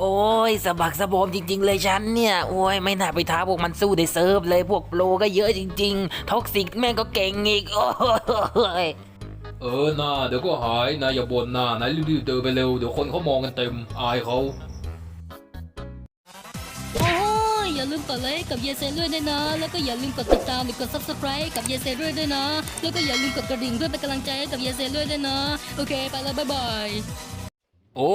โอ้ยสะบักสะบอมจริง ๆ เลยฉันเนี่ย โอ้ยไม่น่าไปท้าพวกมันสู้ในเซิร์ฟเลยพวกโปรก็เยอะจริง ๆท็อกซิกแม่งก็เก่งอีกโอ้ยเออนาเดี๋ยวก็หายนายอย่าบ่นนานายรีบๆเดินไปเร็วเดี๋ยวคนเขามองกันเต็มอายเขาโอ้ยอย่าลืมกดไลค์กับเยเซด้วยด้วยนะ แล้วก็อย่าลืมกดติดตามหรือกด subscribe กับเยเซด้วยด้วยนะ แล้วก็อย่าลืมกดกระดิ่งเพื่อเป็นกำลังใจให้กับเยเซด้วยด้วยนะ โอเค ไปแล้วบ๊ายบาย โอ้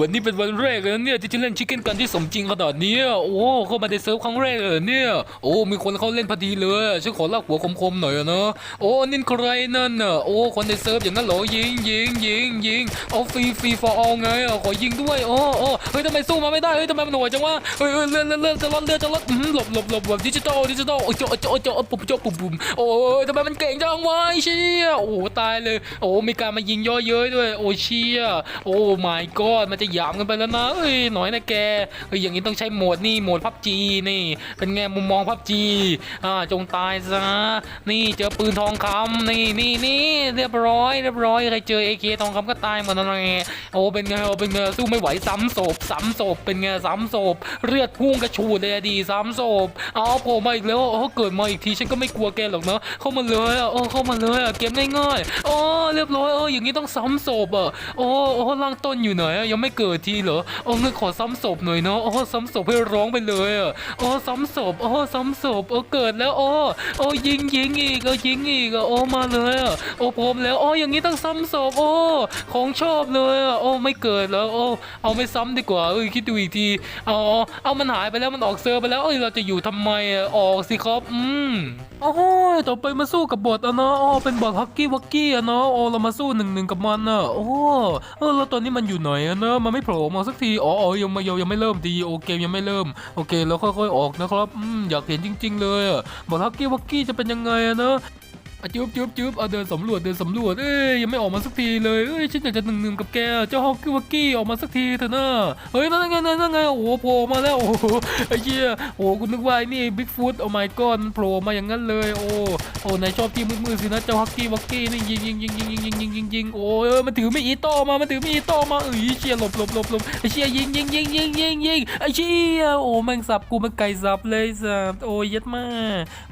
วันนี้เป็นวันแรกเลยเนี่ยที่จะเล่นชิคเก้นกันที่สมจริงขนาดนี้โอ้เข้ามาในเซิร์ฟครั้งแรกเลยเนี่ย โอ้มีคนเข้าเล่นพอดีเลยฉันขอลากหัวคมๆหน่อยนะโอ้นี่ใครนั่นน่ะโอ้คนในเซิร์ฟอย่างนั้นเหรอยิงยิงยิงยิงเอาฟรีฟรีฟอร์อไงขอยิงด้วยโอ้โอ้เฮ้ยทำไมสู้มาไม่ได้เฮ้ยทำไมมันโหดจังวะเฮ้ยเลื่อนเลื่อนเลื่อนจะลดเลื่อนจะลดอื้อหือหลบหลบหลบแบบดิจิตอลดิจิตอลโอ้โจโจโจปุ่มโจปุ่มปุ่มโอ้ยทำไมมันเก่งจังวะเชี่ยโอ้ตายเลย โอ้มีการมายิงย่อเย้ยด้วยโอ้เชี่ยโอ้ my god มันจะหยามกันไปแล้วนะเอ้ยหน่อยนะแกเฮ้ยอย่างนี้ต้องใช้โหมดนี่โหมดพับจีนี่ เป็นไงมุมมองพับจีอ่าจงตายซะนี่เจอปืนทองคำนี่นี่นี่เรียบร้อย เรียบร้อยใครเจอเอเคทองคำก็ตายหมดนั่นแหละโอ้เป็นไงโอ้เป็นไงสู้ไม่ไหวซ้ำศพซ้ำศพเป็นไงซ้ำศพเลือดพุ่งกระฉูดเลยดีซ้ำศพเอาโผล่มาอีกแล้วโอ้เกิดมาอีกทีฉันก็ไม่กลัวแกหรอกเนาะเข้ามาเลยอะโอ้เข้ามาเลยอะเกมง่ายๆโอ้เรียบร้อยเอออย่างนี้ต้องซ้ำศพอะโอ้โอ้ล่างต้นอยู่ไหนอะยังไม่เกิดทีเหรอโอ้งั้นขอซ้ำศพหน่อยเนาะโอ้ซ้ำศพให้ร้องไปเลยอะโอ้ซ้ำศพโอ้ซ้ำศพโอ้เกิดแล้วโอ้โอ้ยิงยิงอีกเออยิงอีกอะโอ้มาเลยอะโอ้พร้อมแล้วโอ้อย่างนี้ต้องซ้ำศพโอ้ของชอบเลยอะโอ้ไม่เกิดแล้วโอ้เอาไม่ซ้ำดีกว่าเอ้ยคิดดูอีกทีเอาเอามันหายไปแล้วมันออกเซอร์ไปแล้วเอ้ยเราจะอยู่ทำไมอะออกสิครับอืม โอ้ยต่อไปมาสู้กับบอทอะเนาะอ๋อเป็นบอทฮักกี้วักกี้อะเนาะโอ้เรามาสู้หนึ่งหนึ่งกับมันอะโอ้เออแล้วตอนนี้มันอยู่ไหนอะเนาะมันไม่โผล่มาสักทีอ๋ออ๋อยังไม่ยังยังไม่เริ่มดีโอเคยังไม่เริ่มโอเคแล้วค่อยๆออกนะครับอืมอยากเห็นจริง ๆ เลยอะบอทฮักกี้วักกี้จะเป็นยังไงอะเนาะ อะจุ๊บจุ๊บจุ๊บเอาเดินสำรวจเดินสำรวจเอ้ยยังไม่ออกมาสักทีเลยเอ้ยฉันอยากจะหนึ่งหนึ่งกับแกเจ้าฮอกกี้วักกี้ออกมาสักทีเถอะนะเฮ้ยนั่นไงนั่นไงโอ้โหโผล่มาแล้วโอ้โหไอ้เหี้ยโอ้โหคุณนึกว่านี่บิ๊กฟุตโอ้ my god มันโผล่มาอย่างนั้นเลยโอ้โอ้นายชอบที่มืดๆสินะเจ้าฮอกกี้วักกี้นี่ยิงยิงยิงยิงยิงยิงยิงยิงยิงโอ้ยมันถือไม่อีโต้มามันถือไม่อีโต้มาเอ้ยเชี่ยหลบหลบหลบหลบไอ้เชี่ยยิงยิงยิงยิงยิงยิงไอ้เชี่ยโอ้แมงสับกูมันไก่สับเลยสับโอ้ยยัดมา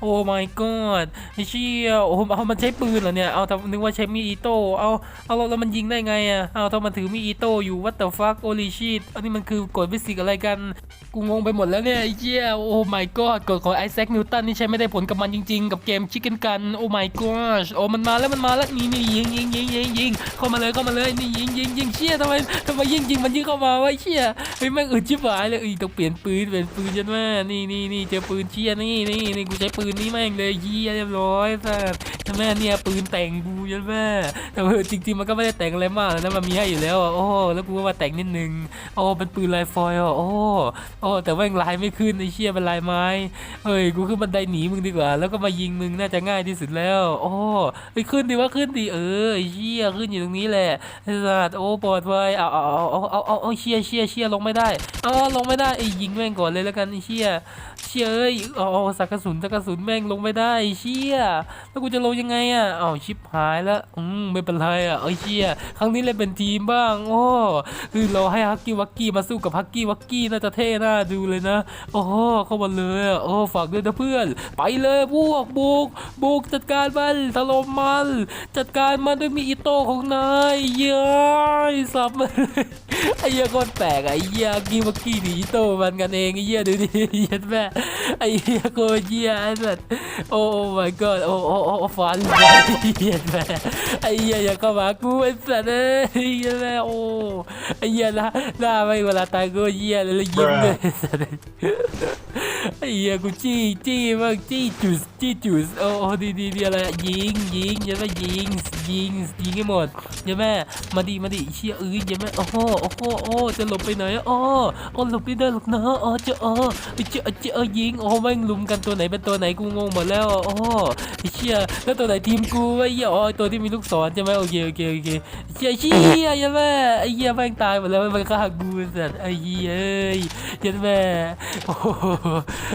โอ้ my god ไอ้เชี่ยโอ้เอามันใช้ปืนเหรอเนี่ยเอาทำนึกว่าใช้มีดอิโต้เอาเอาแล้วแล้วมันยิงได้ไงอะเอาทำมันถือมีดอิโต้อยู่ what the fuck holy shit อันนี้มันคือกฎฟิสิกส์อะไรกัน กูงงไปหมดแล้วเนี่ยไอ้เหี้ยโอ้ my god กฎของไอแซคนิวตันนี่ใช้ไม่ได้ผลกับมันจริงๆ กับเกมชิคเก้นกันโอ้ my god โอ้มันมาแล้วมันมาแล้วนี่นี่ยิงยิงยิงยิงยิงเข้ามาเลยเข้ามาเลยนี่ยิงยิงยิงเชี่ยทำไมทำไมยิงยิงมันยิงเข้ามาวะเชี่ยเฮ้ยแม่งอึดชิบหายเลยอีต้องเปลี่ยนปืนเปลี่ยนปืนยันแม่นี่นี่นี่เจอปืนเชี่ยนี่นี่นี่กูใช้ปืนนี้แม่งเลยเหี้ยเรียบร้อยสัสยันแม่เนี่ยปืนแต่งกูยันแม่แต่ว่าจริงๆมันก็ไม่ได้แต่งอะไรมากนะมันมีให้อยู่แล้วอะโอ้แล้วกูก็มาแต่งนิดนึงโอ้เป็นปืนลายฟอยล์โอ้โอ้แต่แม่งลายไม่ขึ้นไอ้เชี่ยเป็นลายไม้เฮ้ยกูขึ้นบันไดหนีมึงดีกว่า แล้วก็มายิงมึงน่าจะง่ายที่สุดแล้ว โอ้เฮ้ขึ้นดิว่าขึ้นดิเออไอ้เชี่ยขึ้นอยู่ตรงนี้แหละไอ้สัสโอ้ปลอดภัยเอาเอาเอาเอาเอาเอาเชี่ยเชี่ยเชี่ยลงไม่ได้เอาลงไม่ได้ไอ้ยิงแม่งก่อนเลยแล้วกันไอ้เชี่ยเชี่ยเอ้ยเอาเอาสักกระสุนสักกระสุนแม่งลงไม่ได้ไอ้เชี่ยแล้วกูจะลงยังไงอะอ้าวชิบหายแล้วอืมไม่เป็นไรอะไอ้เชี่ยครั้งนี้เล่นเป็นทีมบ้าง โอ้คือเราให้ฮักกี้วักกี้มาสู้กับฮักกี้วักกี้น่าจะเท่น่าดูเลยนะโอ้เข้ามาเลยอะโอ้ฝากด้วยนะเพื่อน ไปเลยพวกบุกบุกจัดการมันถล่มมัน จัดการมันด้วยมีอิโต้ของนายเย้ยสับมันไอ้เหี้ยโคนแปลกไอ้เหี้ยกี้วักกี้หนีอิโต้มันกันเองไอ้เหี้ยดูดิเหี้ยแม่ไอ้เหี้ยโคตรเหี้ยไอ้สัสโอ้ my god โอ้โอ้โอ้ฟันเหี้ยแม่ไอ้เหี้ยอย่าเข้ามากูไอ้สัสเอ้ยเหี้ยแม่โอ้ไอ้เหี้ยน้าหน้าไม่เวลาตายกูเหี้ยเลยยิ้มเลยไอ้เหี้ยกูจี้จี้มากจี้จุดจี้จุดโอ้ดีดีดีอะไรยิงยิงอย่ามายิง ยิงยิงให้หมดอย่าแม่มาดีมาดีเชี่ยเอ้ยอย่าแม่โอ้โหโอ้โหโอ้จะหลบไปไหนอะอ๋อโอ้หลบไม่ได้หรอกนะอ๋อจ้าอ๋อเจ้าเจ้ายิงโอ้แม่งลุมกันตัวไหนเป็นตัวไหนกูงงหมดแล้วโอ้ไอ้เชี่ยแล้วตัวไหนทีมกูไอ้เหี้ยอ๋อตัวที่มีลูกศรใช่ไหมโอเคโอเคโอเคเชี่ยเชี่ยอย่าแม่ไอ้เหี้ยแม่งตายหมดแล้วมันฆ่ากูสัตว์ไอ้เหี้ยเอ้ยอย่าแม่โอ้โห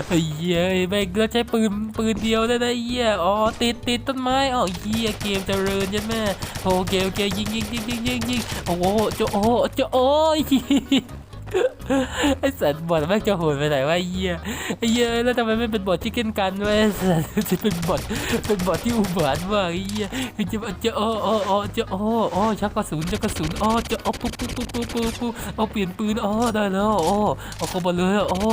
ไอ้เหี้ยแม่งแล้วใช้ปืนปืนเดียวได้ไอ้เหี้ยอ๋อติดติดต้นไม้อ๋อเหี้ยเกมเจริญยันแม่โอเคโอเคยิงยิงยิงยิงยิงยิงโอ้โหเจ้าโอ้โจ้าโอ้ย ไอ้สัตว์บอดแม่งจะโหดไปไหนวะไอ้เหี้ยไอ้เหี้ยแล้วทำไมไม่เป็นบอดชิคเก้นกันวะไอ้สัตว์จะเป็นบอดเป็นบอดที่อุบาทมากไอ้เหี้ยจะจะอ้ออ้ออ้อจะอ้ออ้อชักกระสุนชักกระสุนอ้อจะอ้อปุ๊บปุ๊บปุ๊บปุ๊บปุ๊บปุ๊บเอาเปลี่ยนปืนอ้อได้แล้วอ้อเอาเข้ามาเลยอ้อ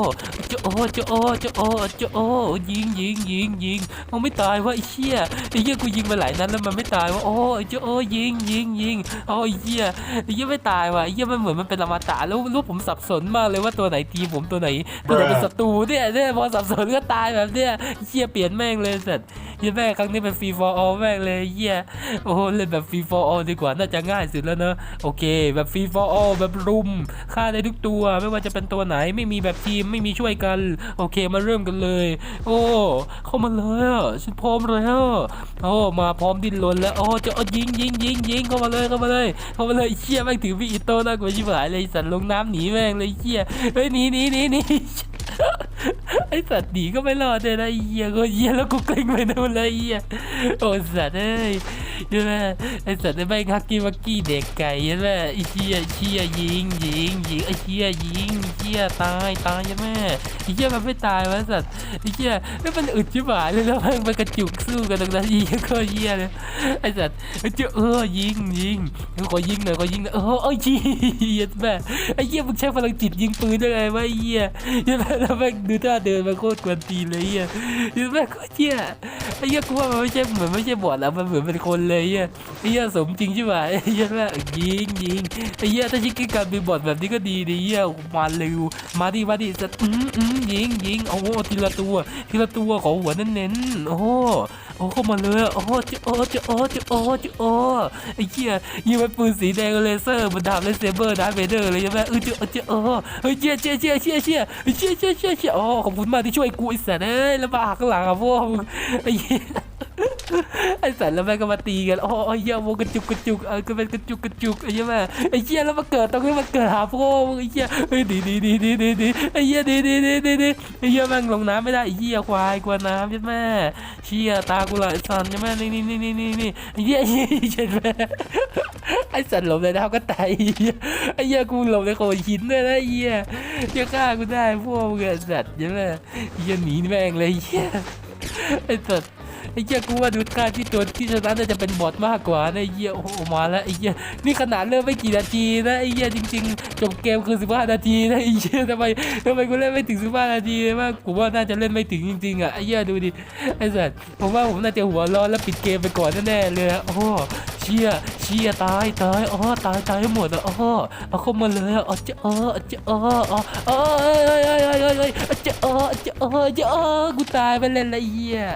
จะอ้อจะอ้อจะอ้อจะอ้ยิงยิงยิงยิงเอาไม่ตายวะไอ้เหี้ยไอ้เหี้ยกูยิงมาหลายนัดแล้วมันไม่ตายวะโอ้อจะอ้ยิงยิงยิงอ้อไอ้เหี้ยไอ้เหี้ยไม่ตายวะไอ้เหี้ยมันเหมือนมันเป็นอมตะแล้วรู้ผมสับสนมากเลยว่าตัวไหนทีผมตัวไหน ตัวไหนเป็นศัตรูเนี่ยเนี่ยพอสับสนก็ตายแบบเนี้ยเหี้ยเปลี่ยนแม่งเลยสัตว์เหี้ยแม่งครั้งนี้เป็นฟรีฟอร์ออแม่งเลยเหี้ยโอ้โหเล่นแบบฟรีฟอร์ออดีกว่าน่าจะง่ายสุดแล้วเนอะโอเค แบบฟรีฟอร์ออแบบรุมฆ่าได้ทุกตัวไม่ว่าจะเป็นตัวไหนไม่มีแบบทีมไม่มีช่วยกัน โอเคมาเริ่มกันเลย โอ้เข้ามาเลยอะฉันพร้อมแล้วโอ้มาพร้อมดิ้นรนแล้วโอ้จะเอายิงยิงยิงยิงเข้ามาเลยเข้ามาเลยเข้ามาเลยเหี้ยแม่งถือมีดอิโต้น่ากลัวชิบหายเลยสัตว์ลงน้ำหนีแม่งเลยเหี้ยเฮ้ยหนีหนีหนีหนีไอสัตว์หนีก็ไม่รอดเลยนะเหี้ยก็เหี้ยแล้วกูเกรงไปนู่นเลยเหี้ยโอ้สัตว์เอ้ยใช่ไหมไอสัตว์ไอ้แม่ฮักกี้วักกี้เด็กไก่ใช่ไหมไอเหี้ยเหี้ยยิงยิงยิงไอเหี้ยยิง หี้ยตายตายใช่ไหมไอ้เหี้ยมันไม่ตายวะสัตว์ไอ้เหี้ยแล้วมันอึดชิบหายเลยแล้วมันกระจุกสู้กันตรงนั้นไอ้เหี้ยก็เหี้ยเลยไอ้สัตว์ไอ้เจ้าเออยิงยิงขอยิงหน่อยขอยิงหน่อยเออเอ้เหี้ยแม่ไอ้เหี้ยมึงใช้พลังจิตยิงปืนได้ไงวะไอ้เหี้ยใช่ไหมแล้วแม่งดูท่าเดินมันโคตรกวนตีเลยไอ้เหี้ยใช่ไหมโคตรเหี้ยไอ้เหี้ยกูว่ามันไม่ใช่เหมือนไม่ใช่บอดแล้วมันเหมือนเป็นคนเลยไอ้เหี้ยไอ้เหี้ยสมจริงใช่ไหมไอ้เหี้ยแม่ยิงยิงไอ้เหี้ยถ้าชิคกี้การเป็นบอดแบบนี้ก็ดีดีเหี้ยมาเร็วมาดิมาดิสัตว์อืมอืมยิงยิงโอ้โหทีละตัว ทีละตัวขอหัวเน้นๆโอ้โหโอ้เข้ามาเลยโอ้จะโอ้จะโอ้จะโอ้จะโอ้ไอ้เหี้ยยิงเป็นปืนสีแดงเลเซอร์มันดาบเลเซเบอร์ดาร์เวเดอร์เลยใช่ไหมเออจะเออจะโอ้เฮ้ยเชี่ยเชี่ยเชี่ยเชี่ยเชี่ยเชี่ยเชี่ยเชี่ยโอ้ขอบคุณมากที่ช่วยกูไอ้สัตว์เอ้ยแล้วมาหักหลังอะพวกไอ้เหี้ย ไอ้สัตว์แล้วแม่งก็มาตีกันโอ้ยเหี้ยโมกระจุกกระจุกเออก็เป็นกระจุกกระจุกไอ้เหี้ยแม่ไอ้เหี้ยแล้วมาเกิดตรงนี้มาเกิดหาพวกมึงไอ้เหี้ยเฮ้ยดีดีดีดีดีดีไอ้เหี้ยดีดีดีดีดีไอ้เหี้ยแม่งลงน้ำไม่ได้ไอ้เหี้ยควายกลัวน้ำใช่ไหมเชี่ยตากูละไอ้สันใช่ไหมนี่นี่นี่นี่นี่นี่ไอ้เหี้ยไอ้เหี้ยใช่ไหมไอ้สัตว์หลบในน้ำก็ตายไอ้เยไอ้เหี้ยกูหลบในโขดหินด้วยนะไอ้เหี้ยจะฆ่ากูได้พวกมึงไอ้สัตว์ใช่ไหมไอ้เหี้ยหนีแม่งเลยไอ้เหี้ยไอ้สัตว์ ไอ้เหี้ยกูว่าดูท่าที่ตัวที่ชนะน่าจะเป็นบอทมากกว่านะไอ้เหี้ยโอ้โหมาแล้วไอ้เหี้ยนี่ขนาดเริ่มไม่กี่นาทีนะไอ้เหี้ยจริง ๆ จบเกมคือ 15 นาทีนะไอ้เหี้ยทำไมทำไมกูเล่นไม่ถึง 15 นาทีเลยว่ากูว่าน่าจะเล่นไม่ถึงจริงๆอะไอ้เหี้ยดูดิไอ้สัสผมว่าผมน่าจะหัวร้อนแล้วปิดเกมไปก่อนแน่ๆเลยอะโอ้เชี่ยเชี่ยตายตายอ๋อตายตายหมดอะอ๋อเอาเข้ามาเลยอะอ๋อจะอ๋อจะอ๋ออ๋ออ๋อเอ้ยเอ้ยเอ้ยเอ้ยเอ้ยจะอ๋อจะอ๋อจะอ๋อกูตายไปเล่นละไอ้เหี้ย